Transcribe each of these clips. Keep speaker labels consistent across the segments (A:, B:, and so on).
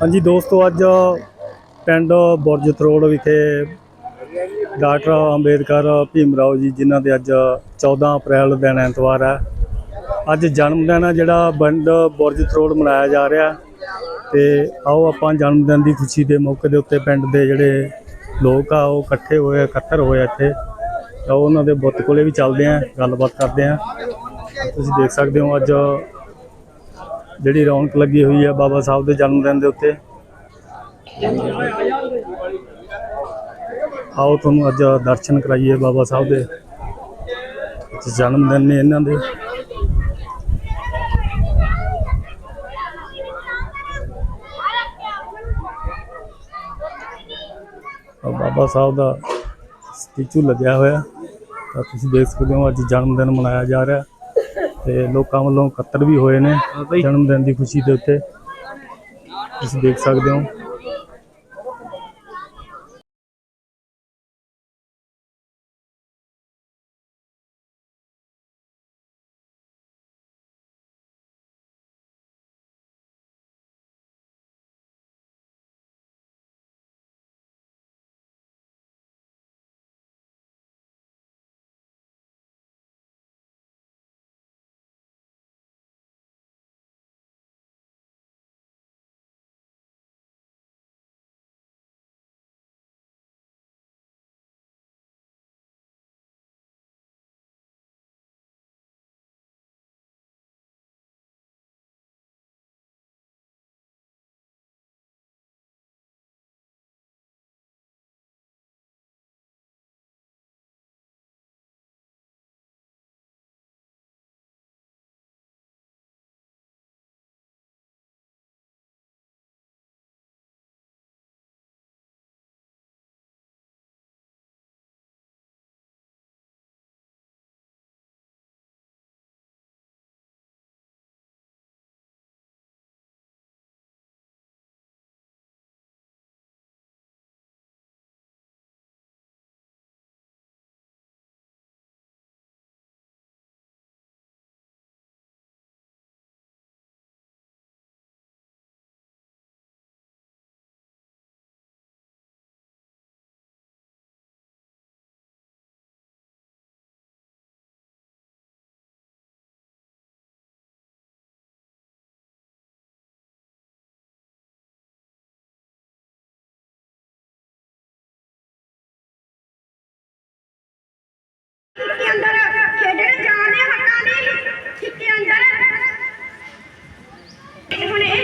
A: ਹਾਂਜੀ ਦੋਸਤੋ, ਅੱਜ ਪਿੰਡ ਬੁਰਜ ਰੋਡ ਵਿਖੇ ਡਾਕਟਰ ਅੰਬੇਦਕਰ ਭੀਮ ਰਾਓ ਜੀ, ਜਿਨ੍ਹਾਂ ਦੇ ਅੱਜ 14 ਅਪ੍ਰੈਲ ਦਿਨ ਐਤਵਾਰ ਹੈ। ਅੱਜ ਜਨਮ ਦਿਨ ਹੈ, ਜਿਹੜਾ ਪਿੰਡ ਬੁਰਜ ਰੋਡ ਮਨਾਇਆ ਜਾ ਰਿਹਾ ਤੇ ਆਓ ਆਪਾਂ ਜਨਮ ਦਿਨ ਦੀ ਖੁਸ਼ੀ ਦੇ ਮੌਕੇ ਦੇ ਉੱਤੇ ਪਿੰਡ ਦੇ ਜਿਹੜੇ ਲੋਕ ਆ, ਉਹ ਇਕੱਠੇ ਹੋਏ, ਇਕੱਤਰ ਹੋਏ ਇੱਥੇ। ਤਾਂ ਉਹਨਾਂ ਦੇ ਬੁੱਤ ਕੋਲੇ ਵੀ ਚੱਲਦੇ ਆਂ, ਗੱਲਬਾਤ ਕਰਦੇ ਆਂ। ਤੁਸੀਂ ਦੇਖ ਸਕਦੇ ਹੋ, ਅੱਜ ਜਿਹੜੀ ਰੌਣਕ ਲੱਗੀ ਹੋਈ ਹੈ ਬਾਬਾ ਸਾਹਿਬ ਦੇ ਜਨਮ ਦਿਨ ਦੇ ਉੱਤੇ। ਆਓ ਤੁਹਾਨੂੰ ਅੱਜ ਦਰਸ਼ਨ ਕਰਾਈਏ ਬਾਬਾ ਸਾਹਿਬ ਦੇ। ਜਨਮ ਦਿਨ ਨੇ ਇਹਨਾਂ ਦੇ। ਬਾਬਾ ਸਾਹਿਬ ਦਾ ਸਟੈਚੂ ਲੱਗਿਆ ਹੋਇਆ। ਤਾਂ ਤੁਸੀਂ ਦੇਖ ਸਕਦੇ ਹੋ ਅੱਜ ਜਨਮ ਦਿਨ ਮਨਾਇਆ ਜਾ ਰਿਹਾ। ਤੇ ਲੋਕਾਂ ਵੱਲੋਂ ਇਕੱਤਰ ਵੀ ਹੋਏ ਨੇ। ਜਨਮ ਦਿਨ ਦੀ ਖੁਸ਼ੀ ਦੇ ਉੱਤੇ ਤੁਸੀਂ ਦੇਖ ਸਕਦੇ ਹੋ।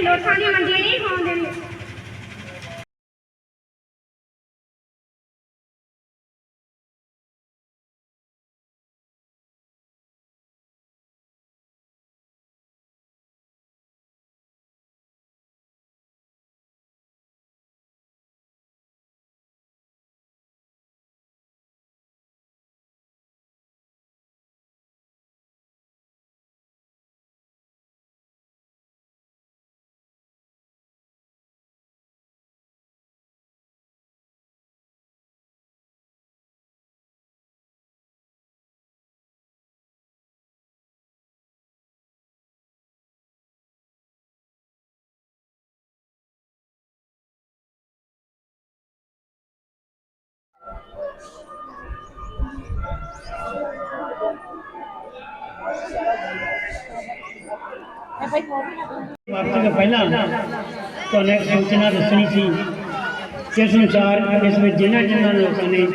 B: ਹੁਣ ਲੋਕਾਂ ਦੀ ਮੰਡੀ ਨਹੀਂ ਹੋਣ ਦੇਣੀ
C: ਤੋਂ ਪਹਿਲਾਂ ਤੁਹਾਨੂੰ ਇੱਕ ਸੂਚਨਾ ਦੱਸਣੀ ਸੀ ਇਸ ਅਨੁਸਾਰ ਇਸ ਵਿੱਚ ਜਿਨ੍ਹਾਂ ਜਿਨ੍ਹਾਂ ਲੋਕਾਂ ਨੇ